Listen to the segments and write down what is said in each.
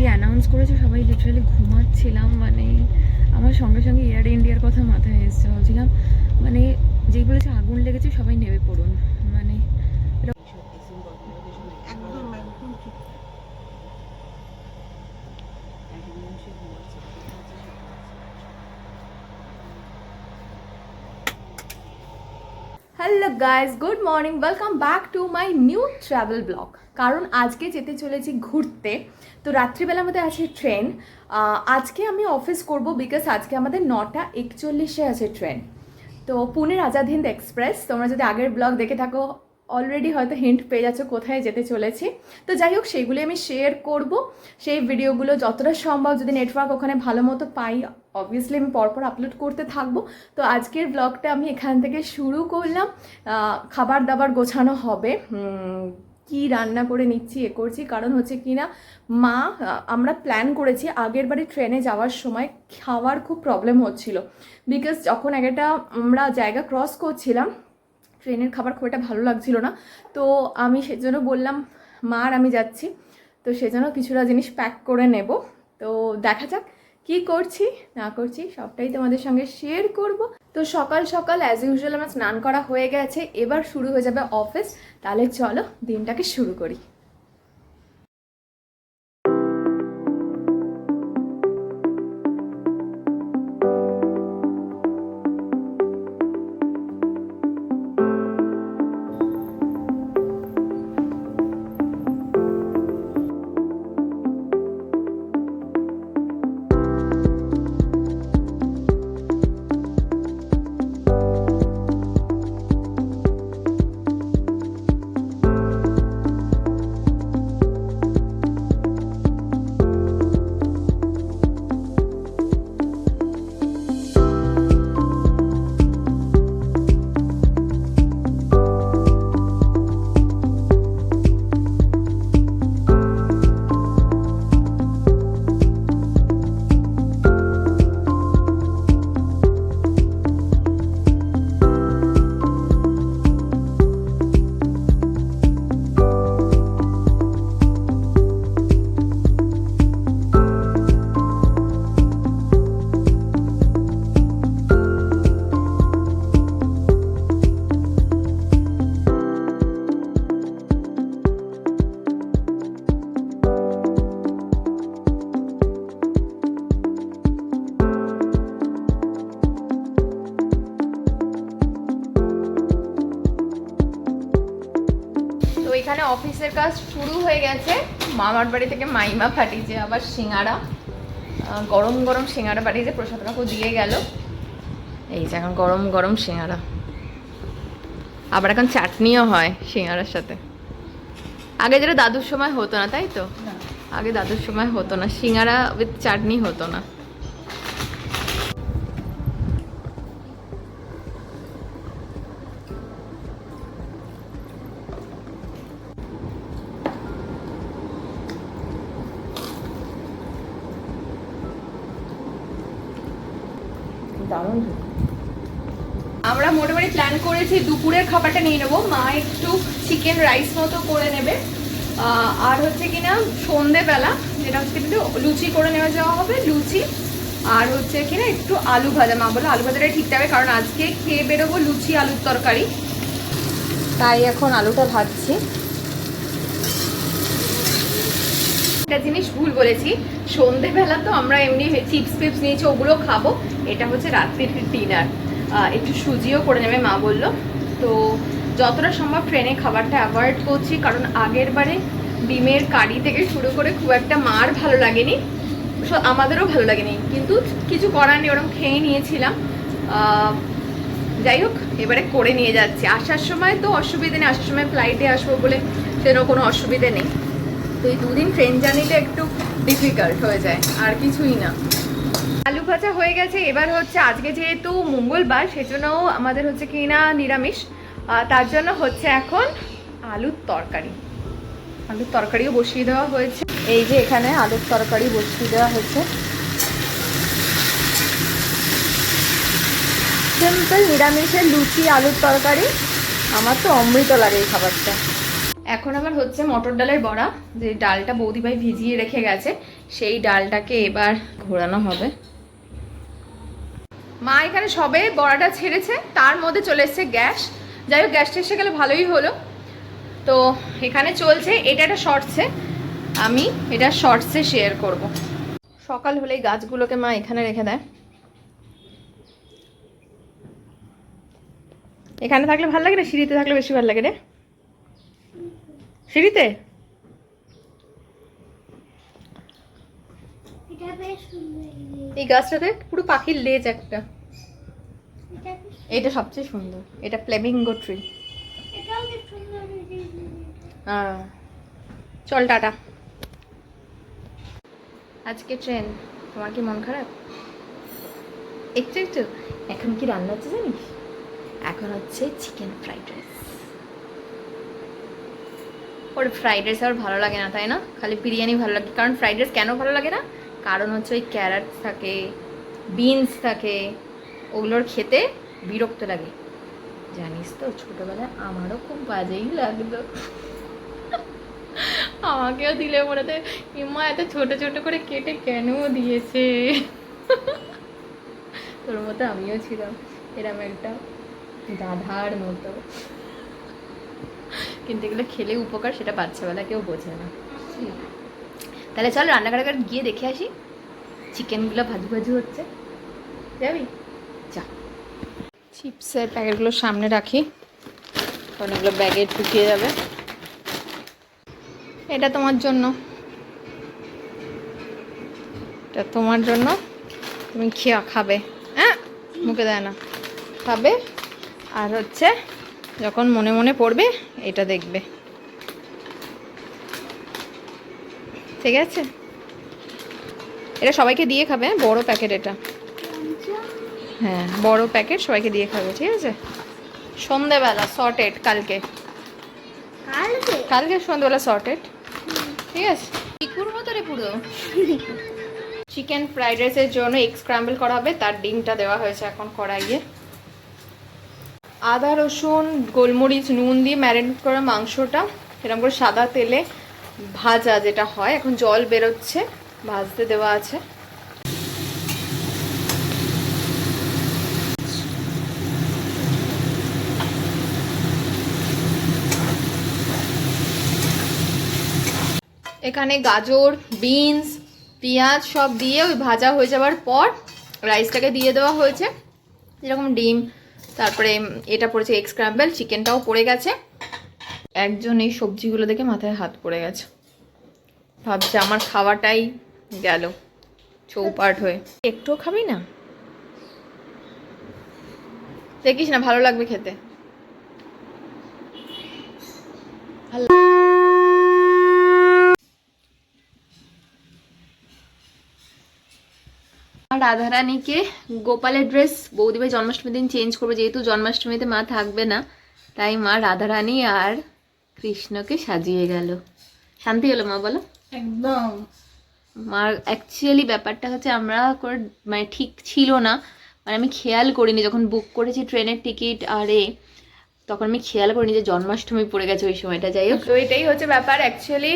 যেই অ্যানাউন্স করেছে, সবাই লিটারালি ঘুমাচ্ছিলাম মানে আমার সঙ্গে সঙ্গে এয়ার ইন্ডিয়ার কথা মাথায় এসছে। ভাবছিলাম মানে যেই বলেছে আগুন লেগেছে, সবাই নেমে পড়ুন। মানে একদম একদম ঠিক hello guys good morning welcome back to my new travel vlog কারণ আজকে যেতে চলেছি ঘুরতে। তো রাত্রিবেলা আমাদের আছে ট্রেন আজকে আমি অফিস করব বিকজ আজকে আমাদের নটা একচল্লিশে আছে ট্রেন তো পুনের আজাদ হিন্দ এক্সপ্রেস তোমরা যদি আগের ব্লগ দেখে থাকো অলরেডি হয়তো হিন্ট পেয়ে যাচ্ছ কোথায় যেতে চলেছি। তো যাই হোক সেইগুলি আমি শেয়ার করব। সেই ভিডিওগুলো যতটা সম্ভব যদি নেটওয়ার্ক ওখানে ভালো মতো পাই অবভিয়াসলি আমি পরপর আপলোড করতে থাকব। তো আজকের ব্লগটা আমি এখান থেকে শুরু করলাম। খাবার দাবার গোছানো হবে। কি রান্না করে নিচ্ছি, এ করছি, কারণ হচ্ছে কি না, মা আমরা প্ল্যান করেছি আগের বারে ট্রেনে যাওয়ার সময় খাওয়ার খুব প্রবলেম হচ্ছিল। বিকজ যখন একটা আমরা জায়গা ক্রস করছিলাম ট্রেনের খাবার খুব একটা ভালো লাগছিল না। তো আমি সেজন্য বললাম, মা আর আমি যাচ্ছি। তো সেজন্য কিছুটা জিনিস প্যাক করে নেব। তো দেখা যাক কি করছি, না করছি, সবটাই তোমাদের সঙ্গে শেয়ার করব। তো সকাল সকাল অ্যাজ ইউজুয়াল আমার স্নান করা হয়ে গেছে, এবার শুরু হয়ে যাবে অফিস তাহলে চলো দিনটাকে শুরু করি। কাজ শুরু হয়ে গেছে। মামার বাড়ি থেকে মাইমা ফাটিয়েছে আবার সিঙ্গারা। গরম গরম সিঙ্গারা পাঠিয়েছে প্রসাদ কাকু দিয়ে গেল। এই যে এখন গরম গরম সিঙ্গারা। আবার এখন চাটনিও হয় সিঙ্গারার সাথে। আগে যেটা দাদুর সময় হতো না তাই তো? আগে দাদুর সময় হতো না। সিঙ্গারা উইথ চাটনি হতো না। করেছি দুপুরের খাবারটা নিয়ে নেব। মা একটু চিকেন রাইস মতো করে নেবে। আর হচ্ছে কিনা সন্ধেবেলা, যেটা হচ্ছে কিন্তু লুচি করে নেওয়া যাওয়া হবে, লুচি। আর হচ্ছে কিনা একটু আলু ভাজা। মা বলো আলু ভাজাটা ঠিক যাবে কারণ আজকে খেয়ে বেরোবো লুচি আলুর তরকারি। তাই এখন আলুটা ভাজছি। একটা জিনিস ভুল বলেছি, সন্ধেবেলা তো আমরা এমনি চিপস ফিপস নিয়েছি, ওগুলো খাব। এটা হচ্ছে রাত্রির ডিনার একটু সুজিও করে নেবে, মা বলল। তো যতটা সম্ভব ট্রেনে খাবারটা অ্যাভয়েড করছি, কারণ আগের বারে ডিমের কারি থেকে শুরু করে খুব একটা মার ভালো লাগেনি। স- আমাদেরও ভালো লাগেনি, কিন্তু কিছু করার নেই ওরকম খেয়ে নিয়েছিলাম। যাই হোক, এবারে করে নিয়ে যাচ্ছি। আসার সময় তো অসুবিধে নেই, আসার সময় ফ্লাইটে আসব বলে সেরকম কোনো অসুবিধে নেই। তো এই দুদিন ট্রেন জার্নিটা একটু ডিফিকাল্ট হয়ে যায়, আর কিছুই না। আলু ভাজা হয়ে গেছে। এবার হচ্ছে আজকে যেহেতু মঙ্গলবার সেজন্য আমাদের হচ্ছে কিনা নিরামিষ। তার জন্য হচ্ছে এখন আলুর তরকারি। আলুর তরকারিও বসিয়ে দেওয়া হয়েছে। এই যে এখানে আলুর তরকারি বসিয়ে দেওয়া হয়েছে। সিম্পল নিরামিষের লুচি, আলুর তরকারি। আমার তো অমৃত লাগে এই খাবারটা। এখন আমার হচ্ছে মটর ডালের বড়া, যে ডালটা বৌদিভাই ভিজিয়ে রেখে গেছে। সেই ডালটাকে এবার ঘোরানো হবে। মা এখানে সবে বড়াটা ছেড়েছে, তার মধ্যে চলে এসছে গ্যাস। যাই হোক, গ্যাসটা এসে গেলে ভালোই হলো। তো এখানে চলছে, এটা একটা শর্টসে। আমি এটা শর্টসে শেয়ার করব। সকাল হলেই গাছগুলোকে মা এখানে রেখে দেয়। এখানে থাকলে ভালো লাগে না সিঁড়িতে থাকলে বেশি ভালো লাগে রে? সিঁড়িতে এটা বেশ সুন্দর এই গাছটাতে পুরো পাখির লেজ একটা। এটা সবচেয়ে সুন্দর। এটা ফ্লেমিঙ্গো ট্রি হ্যাঁ। চল টাটা। আজকে ট্রেন। তোমার কি মন খারাপ? একটু একটু। এখন কি রান্না হচ্ছে জানিস? এখন হচ্ছে চিকেন ফ্রাইড রাইস ওর ফ্রাইড রাইস আর ভালো লাগে না তাই না? খালি বিরিয়ানি ভালো লাগে। কারণ ফ্রাইড রাইস কেন ভালো লাগে না? কারণ হচ্ছে ওই ক্যারেট থাকে বিনস থাকে, ওগুলোর খেতে বিরক্ত লাগে। জানিস তো, ছোটবেলায় আমারও খুব বাজেই লাগতো আমাকেও দিলে মনে হয় ইমা এত ছোট ছোট করে কেটে কেন দিয়েছে? তোর মতো আমিও ছিলাম, এরম একটা গাধার মতো। কিন্তু এগুলো খেলে উপকার সেটা বাচ্চাবেলা কেউ বোঝে না। তাহলে চল রান্নাঘরে গিয়ে দেখে আসি। চিকেনগুলো ভাজু ভাজু হচ্ছে। যাবি? যা। চিপসের প্যাকেটগুলো সামনে রাখি। এগুলো ব্যাগে ঢুকিয়ে যাবে। এটা তোমার জন্য। এটা তোমার জন্য। তুমি খেয়া খাবে। হ্যাঁ মুখে দেয় না। খাবে। আর হচ্ছে যখন মনে মনে পড়বে, এটা দেখবে। ঠিক আছে? এটা সবাইকে দিয়ে খাবে হ্যাঁ? বড় প্যাকেট এটা। হ্যাঁ বড় প্যাকেট সবাইকে দিয়ে খাবে ঠিক আছে? সন্ধেবেলা সর্টেড কালকে। কালকে? কালকে সন্ধ্যেবেলা সর্টেড ঠিক আছে? পিকুর মতো রে পুরো। চিকেন ফ্রাইড রাইসের জন্য এগ স্ক্র্যাম্বল করা হবে তার ডিমটা দেওয়া হয়েছে এখন কড়াইয়ে। আদা রসুন গোলমরিচ নুন দিয়ে ম্যারিনেট করা মাংসটা এরকম করে সাদা তেলে ভাজা যেটা হয়, এখন জল বেরোচ্ছে, ভাজতে দেওয়া আছে। এখানে গাজর, বিনস, পেঁয়াজ সব দিয়ে ওই ভাজা হয়ে যাওয়ার পর রাইসটাকে দিয়ে দেওয়া হয়েছে। যেরকম ডিম, তারপরে এটা পড়েছে এগ স্ক্র্যাম্বল, চিকেনটাও পড়ে গেছে। একজন এই সবজিগুলো দেখে মাথায় হাত পড়ে গেছে। ভাবছে আমার খাওয়াটাই গেল, চৌপাট হয়ে। একটুও খাবি না? দেখিস না, ভালো লাগবে খেতে। রাধারানীকে গোপালের ড্রেস বৌদিভাই জন্মাষ্টমীর দিন চেঞ্জ করবে, যেহেতু জন্মাষ্টমীতে মা থাকবে না, তাই মা রাধারানী আর কৃষ্ণকে সাজিয়ে গেল। শান্তি হলো মা বলো। একদম। মার অ্যাকচুয়ালি ব্যাপারটা হচ্ছে আমরা করে মানে ঠিক ছিল না। মানে আমি খেয়াল করিনি যখন বুক করেছি ট্রেনের টিকিট আরে তখন আমি খেয়াল করিনি যে জন্মাষ্টমী পড়ে গেছে ওই সময়টা যাই হোক। তো এটাই হচ্ছে ব্যাপার অ্যাকচুয়ালি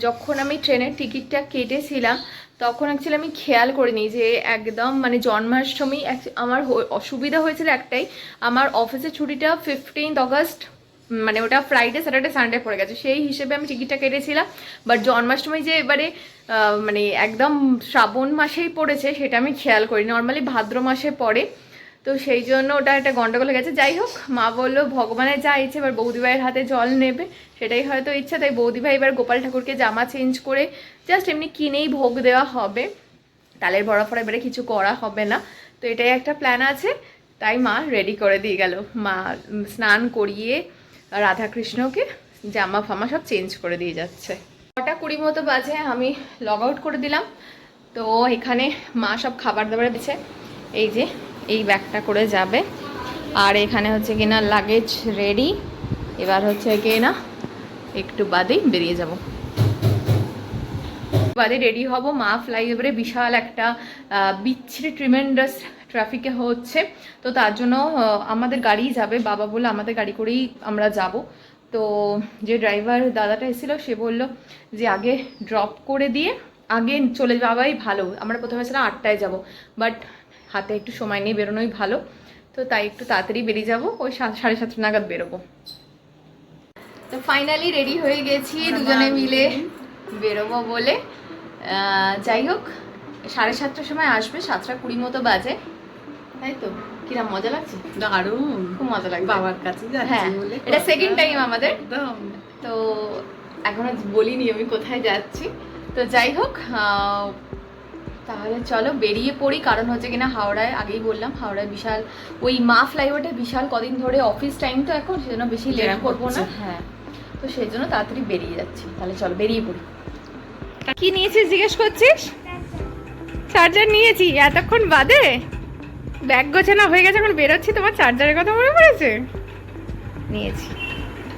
যখন আমি ট্রেনের টিকিটটা কেটেছিলাম তখন অ্যাকচুয়ালি আমি খেয়াল করিনি যে একদম মানে জন্মাষ্টমী আমার অসুবিধা হয়েছিল একটাই আমার অফিসের ছুটিটা ফিফটিন্থ অগস্ট মানে ওটা ফ্রাইডে স্যাটারডে সানডে পড়ে গেছে। সেই হিসেবে আমি টিকিটটা কেটেছিলাম। বাট জন্মাষ্টমী যে এবারে মানে একদম শ্রাবণ মাসেই পড়েছে, সেটা আমি খেয়াল করি নর্মালি ভাদ্র মাসে পড়ে। তো সেই জন্য ওটা একটা গন্ডগোল হয়ে গেছে। যাই হোক, মা বলল, ভগবানের যা ইচ্ছে, এবার বৌদিভাইয়ের হাতে জল নেবে। সেটাই হয়তো ইচ্ছা, তাই বৌদিভাই এবার গোপাল ঠাকুরকে জামা চেঞ্জ করে জাস্ট এমনি কিনেই ভোগ দেওয়া হবে। তালের বড়া ফড়া এবারে কিছু করা হবে না। তো এটাই একটা প্ল্যান আছে। তাই মা রেডি করে দিয়ে গেল। মা স্নান করিয়ে রাধাকৃষ্ণকে জামা ফামা সব চেঞ্জ করে দিয়ে যাচ্ছে। কটা কুড়ি মতো বাজে, আমি লগ আউট করে দিলাম। তো এখানে মা সব খাবার দাবার দিচ্ছে। এই যে, এই ব্যাগটা করে যাবে। আর এখানে হচ্ছে কিনা লাগেজ রেডি এবার হচ্ছে কিনা একটু বাদেই বেরিয়ে যাব। বাদে রেডি হব। মা ফ্লাইওভারে বিশাল একটা বিচ্ছিরি ট্রিমেন্ডাস ট্রাফিকে হচ্ছে। তো তার জন্য আমাদের গাড়িই যাবে। বাবা বলে আমাদের গাড়ি করেই আমরা যাব। তো যে ড্রাইভার দাদাটা এসেছিল সে বলল যে আগে ড্রপ করে দিয়ে আগে চলে যাওয়াই ভালো। আমরা প্রথমে ছিলাম আটটায় যাব বাট হাতে একটু সময় নিয়ে বেরোনোই ভালো। তো তাই একটু তাড়াতাড়ি বেরিয়ে যাব ওই সাড়ে সাতটা নাগাদ বেরোবো। তো ফাইনালি রেডি হয়ে গেছি দুজনে মিলে বেরোবো বলে। যাই হোক সাড়ে সাতটার সময় আসবে সাতটা কুড়ি মতো বাজে। তাই তো? কিরম মজা লাগছে? দারুণ। খুব মজা লাগছে। বাবার কাছে হ্যাঁ এটা সেকেন্ড টাইম আমাদের। তো এখনও বলিনি আমি কোথায় যাচ্ছি। তো যাই হোক তাহলে চলো বেরিয়ে পড়ি। কারণ হচ্ছে কিনা হাওড়ায় আগেই বললাম হাওড়ায় বিশাল ওই মা ফ্লাইওভারটা বিশাল কদিন ধরে অফিস টাইম তো এখন সেজন্য বেশি লেট করব না। হ্যাঁ। তো সেই জন্য তাড়াতাড়ি বেরিয়ে যাচ্ছি। তাহলে চলো বেরিয়ে পড়ি। কি নিয়েছিস জিজ্ঞেস করছিস? চার্জার নিয়েছি এতক্ষণ বাদে? ব্যাগ গোছানো হয়ে গেছে এখন বেরোচ্ছি তোমার চার্জারের কথা মনে পড়েছে? নিয়েছি।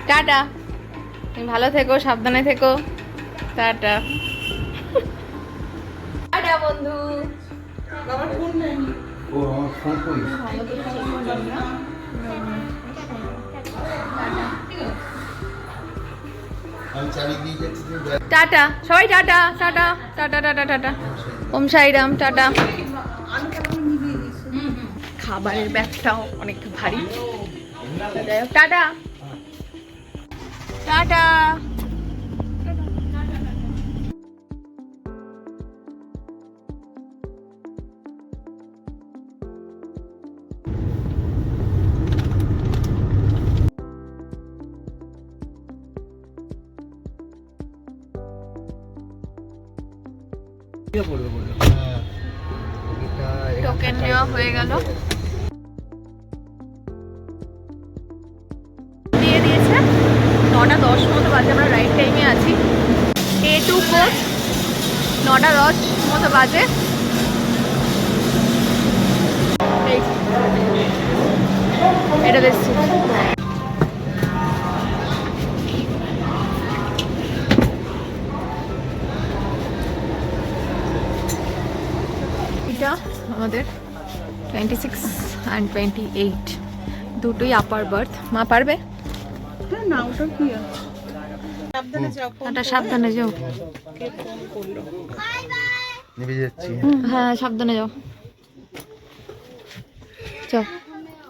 টাটা। তুমি ভালো থেকো সাবধানে থেকো। টাটা। টাটা বন্ধু। বাবার ফোন নেই। ও আমার ফোন কই যাচ্ছি যে ব্যাগ টাটা, সবাই tata tata tata tata tata. Om Sairam tata. খাবারের ব্যাগটাও অনেক ভারী। টাটা। টাটা। টোকেন নেওয়া হয়ে গেল। দিয়ে দিয়েছে। নটা দশ মতো বাজে আমরা রাইট টাইমে আছি। এ টু কোচ নটা দশ মতো বাজে। এটা দেখছি এটা আমাদের? Twenty six and twenty eight দুটোই আপার বার্থ মা পারবে? হ্যাঁ, না ওটা কি সাবধানে যাও ফোন ওটা সাবধানে যাও। কে ফোন করল? নেমে যাচ্ছি। হ্যাঁ সাবধানে যাও। যাও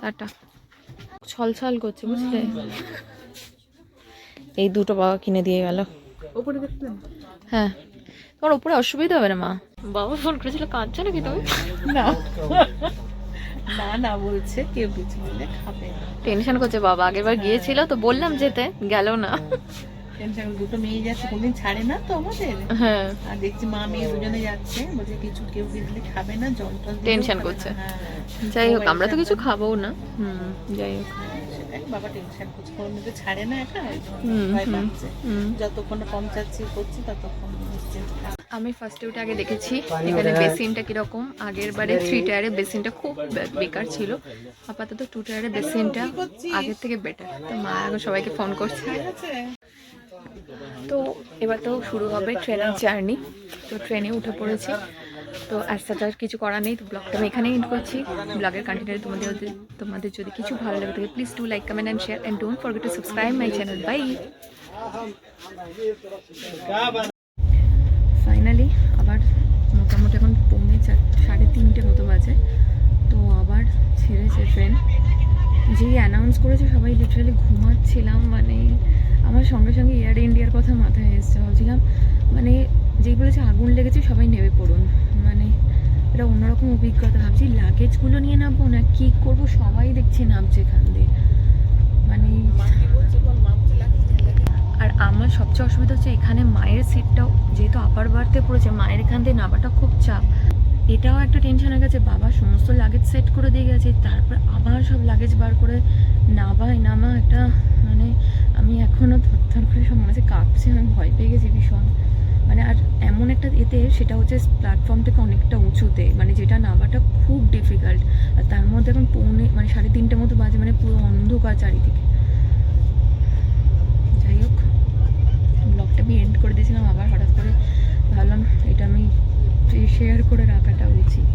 টাটা। ছল ছল করছে বুঝলে? এই দুটো বাবা কিনে দিয়ে গেল। হ্যাঁ। তোমার উপরে অসুবিধা হবে না মা? বাবা ফোন করেছিল কাঁদছো নাকি তুমি? না। না না বলছে কেউ কিছু বলে খাবে টেনশন করছে বাবা আগেরবার গিয়েছিল তো বললাম যেতে গেল না। টেনশন দুটো মেয়ে যাচ্ছে কোনদিন ছাড়ে না তো আমাদের? হ্যাঁ। আর দেখছি মা মেয়ে দুজনে যাচ্ছে বলছে কিছু কেউ দিলে খাবে না জল টল দিলেও করছে। হ্যাঁ। যাই হোক আমরা তো কিছু খাব না। হুম যাই হোক। সেটাই বাবা টেনশন করছে কোনো মেয়ে তো ছাড়ে না একা হুম, হুম, যতক্ষণ পৌঁছাচ্ছি করছি ততক্ষণ নিশ্চিন্ত। আমি ফার্স্টে উঠে আগে দেখেছি। এখানে বেসিনটা কীরকম? আগের বারে থ্রি টায়ারের বেসিনটা খুব বেকার ছিল। আপাতত টু টায়ারের বেসিনটা আগের থেকে বেটার তো মা এখন সবাইকে ফোন করছে। তো এবার তো শুরু হবে ট্রেনের জার্নি তো ট্রেনে উঠে পড়েছি। তো সাচ আর কিছু করার নেই। তো ব্লগটা আমি এখানেই এন্ড করছি। ব্লগের কন্টেন্ট তোমাদের তোমাদের যদি কিছু ভালো লাগে থাকে please do like comment and share and don't forget to subscribe my channel bye finally আবার মোটামুটি এখন পৌনে চার, সাড়ে তিনটে মতো বাজে। তো আবার ছেড়েছে ট্রেন যেই অ্যানাউন্স করেছে সবাই লিটারালি ঘুমাচ্ছিলাম মানে আমার সঙ্গে সঙ্গে এয়ার ইন্ডিয়ার কথা মাথায় এসছে। ভাবছিলাম মানে যেই বলেছে আগুন লেগেছে, সবাই নেমে পড়ুন। মানে এটা অন্যরকম অভিজ্ঞতা। ভাবছি লাগেজগুলো নিয়ে নামবো না, কী করব? সবাই দেখছি নামছে এখান দিয়ে। মানে আর আমার সবচেয়ে অসুবিধা হচ্ছে এখানে মায়ের সিটটাও যেহেতু আপার বাড়তে পড়েছে, মায়ের এখান দিয়ে নামাটা খুব চাপ। এটাও একটা টেনশন হয়ে গেছে, বাবা সমস্ত লাগেজ সেট করে দিয়ে গেছে, তারপর আবার সব লাগেজ বার করে নামাই নামা একটা মানে আমি এখনও থরথর করে সব মনে হচ্ছে কাঁপছে, আমি ভয় পেয়ে গেছি ভীষণ। মানে আর এমন একটা এতে সেটা হচ্ছে প্ল্যাটফর্ম থেকে অনেকটা উঁচুতে মানে যেটা নামাটা খুব ডিফিকাল্ট আর তার মধ্যে এখন পৌনে মানে সাড়ে তিনটে মতো বাজে মানে পুরো অন্ধকার চারিদিকে যাই হোক ব্লগটা আমি এন্ড করে দিয়েছিলাম আবার হঠাৎ করে ভাবলাম এটা আমি শেয়ার করে রাখাটা উচিত।